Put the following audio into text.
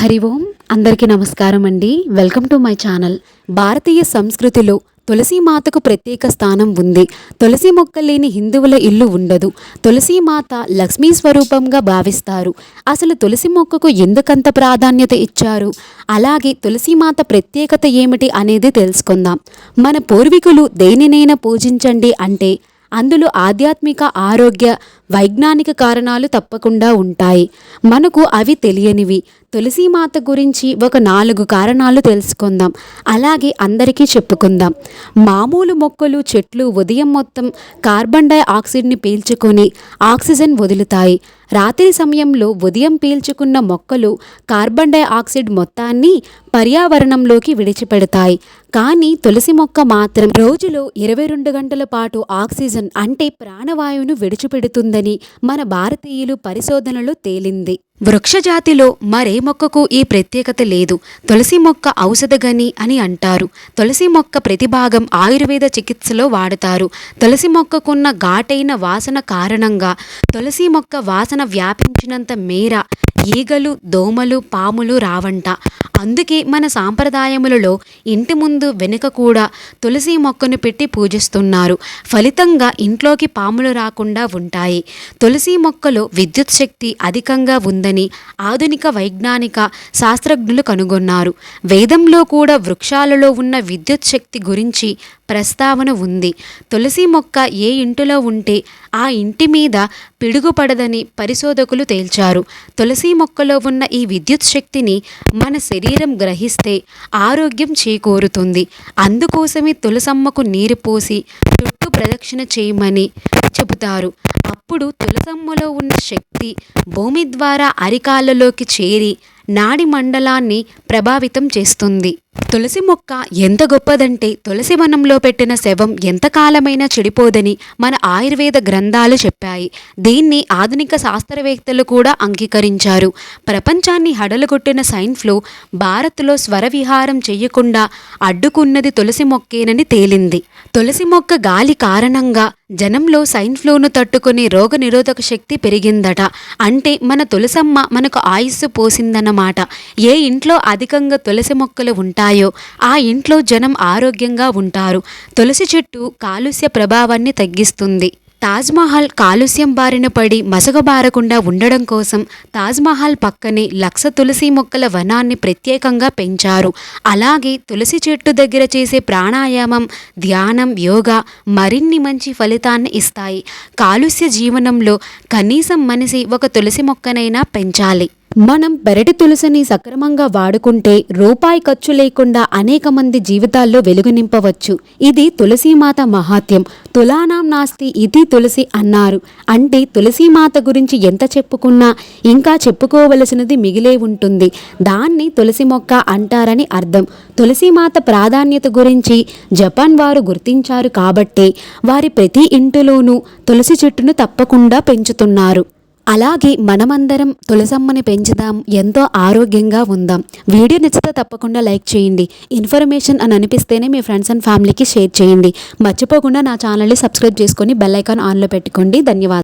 హరి ఓం. అందరికీ నమస్కారం అండి. Welcome to my channel. భారతీయ సంస్కృతిలో తులసి మాతకు ప్రత్యేక స్థానం ఉంది. తులసి మొక్క లేని హిందువుల ఇల్లు ఉండదు. తులసి మాత లక్ష్మీ స్వరూపంగా భావిస్తారు. అసలు తులసి మొక్కకు ఎందుకంత ప్రాధాన్యత ఇచ్చారు? అలాగే తులసి మాత ప్రత్యేకత ఏమిటి అనేది తెలుసుకుందాం. మన పూర్వీకులు దేనినైనా పూజించండి అంటే అందులో ఆధ్యాత్మిక ఆరోగ్య వైజ్ఞానిక కారణాలు తప్పకుండా ఉంటాయి. మనకు అవి తెలియనివి. తులసీమాత గురించి ఒక నాలుగు కారణాలు తెలుసుకుందాం. అలాగే అందరికీ చెప్పుకుందాం. మామూలు మొక్కలు చెట్లు ఉదయం మొత్తం కార్బన్ డైఆక్సైడ్ని పీల్చుకొని ఆక్సిజన్ వదులుతాయి. రాత్రి సమయంలో ఉదయం పీల్చుకున్న మొక్కలు కార్బన్ డైఆక్సైడ్ మొత్తాన్ని పర్యావరణంలోకి విడిచిపెడతాయి. కానీ తులసి మొక్క మాత్రం రోజులో ఇరవై రెండు గంటల పాటు ఆక్సిజన్ అంటే ప్రాణవాయువును విడిచిపెడుతుంది ఉందని మన భారతీయులు పరిశోధనలో తేలింది. వృక్షజాతిలో మరే మొక్కకు ఈ ప్రత్యేకత లేదు. తులసి మొక్క ఔషధగని అని అంటారు. తులసి మొక్క ప్రతి భాగం ఆయుర్వేద చికిత్సలో వాడతారు. తులసి మొక్కకున్న ఘాటైన వాసన కారణంగా తులసి మొక్క వాసన వ్యాపించినంత మేర ఈగలు దోమలు పాములు రావంట. అందుకే మన సాంప్రదాయములలో ఇంటి ముందు వెనుక కూడా తులసి మొక్కను పెట్టి పూజిస్తున్నారు. ఫలితంగా ఇంట్లోకి పాములు రాకుండా ఉంటాయి. తులసి మొక్కలో విద్యుత్ శక్తి అధికంగా ఉందని ఆధునిక వైజ్ఞానిక శాస్త్రజ్ఞులు కనుగొన్నారు. వేదంలో కూడా వృక్షాలలో ఉన్న విద్యుత్ శక్తి గురించి ప్రస్తావన ఉంది. తులసి మొక్క ఏ ఇంటిలో ఉంటే ఆ ఇంటి మీద పిడుగుపడదని పరిశోధకులు తేల్చారు. తులసి మొక్కలో ఉన్న ఈ విద్యుత్ శక్తిని మన శరీరం గ్రహిస్తే ఆరోగ్యం చేకూరుతుంది. అందుకోసమే తులసమ్మకు నీరు పోసి చుట్టూ ప్రదక్షిణ చేయమని చెబుతారు. అప్పుడు తులసమ్మలో ఉన్న శక్తి భూమి ద్వారా అరికాళ్ళలోకి చేరి నాడి మండలాన్ని ప్రభావితం చేస్తుంది. తులసి మొక్క ఎంత గొప్పదంటే తులసి వనంలో పెట్టిన శవం ఎంతకాలమైనా చెడిపోదని మన ఆయుర్వేద గ్రంథాలు చెప్పాయి. దీన్ని ఆధునిక శాస్త్రవేత్తలు కూడా అంగీకరించారు. ప్రపంచాన్ని హడలుగొట్టిన సైన్ ఫ్లూ భారత్లో స్వరవిహారం చెయ్యకుండా అడ్డుకున్నది తులసి మొక్కేనని తేలింది. తులసి మొక్క గాలి కారణంగా జనంలో సైన్ ఫ్లూను తట్టుకుని రోగనిరోధక శక్తి పెరిగిందట. అంటే మన తులసమ్మ మనకు ఆయుస్సు పోసిందన్నమాట. ఏ ఇంట్లో అధికంగా తులసి మొక్కలు ఉంటాయో ఆ ఇంట్లో జనం ఆరోగ్యంగా ఉంటారు. తులసి చెట్టు కాలుష్య ప్రభావాన్ని తగ్గిస్తుంది. తాజ్మహల్ కాలుష్యం బారిన పడి మసగబారకుండా ఉండడం కోసం తాజ్మహల్ పక్కనే లక్ష తులసి మొక్కల వనాన్ని ప్రత్యేకంగా పెంచారు. అలాగే తులసి చెట్టు దగ్గర చేసే ప్రాణాయామం ధ్యానం యోగా మరిన్ని మంచి ఫలితాన్ని ఇస్తాయి. కాలుష్య జీవనంలో కనీసం మనిషి ఒక తులసి మొక్కనైనా పెంచాలి. మనం పెరటి తులసిని సక్రమంగా వాడుకుంటే రూపాయి ఖర్చు లేకుండా అనేక మంది జీవితాల్లో వెలుగు నింపవచ్చు. ఇది తులసీమాత మహాత్యం తులానాం నాస్తి ఇది తులసి అన్నారు. అంటే తులసీమాత గురించి ఎంత చెప్పుకున్నా ఇంకా చెప్పుకోవలసినది మిగిలే ఉంటుంది. దాన్ని తులసి మొక్క అంటారని అర్థం. తులసీమాత ప్రాధాన్యత గురించి జపాన్ వారు గుర్తించారు కాబట్టే వారి ప్రతి ఇంటిలోనూ తులసి చెట్టును తప్పకుండా పెంచుతున్నారు. అలాగే మనమందరం తులసమ్మని పెంచుదాం ఎంతో ఆరోగ్యంగా ఉందాం. వీడియో నచ్చితే తప్పకుండా లైక్ చేయండి. ఇన్ఫర్మేషన్ అని అనిపిస్తేనే మీ ఫ్రెండ్స్ అండ్ ఫ్యామిలీకి షేర్ చేయండి. మర్చిపోకుండా నా ఛానల్ని సబ్స్క్రైబ్ చేసుకొని బెల్ ఐకాన్ ఆన్లో పెట్టుకోండి. ధన్యవాదాలు.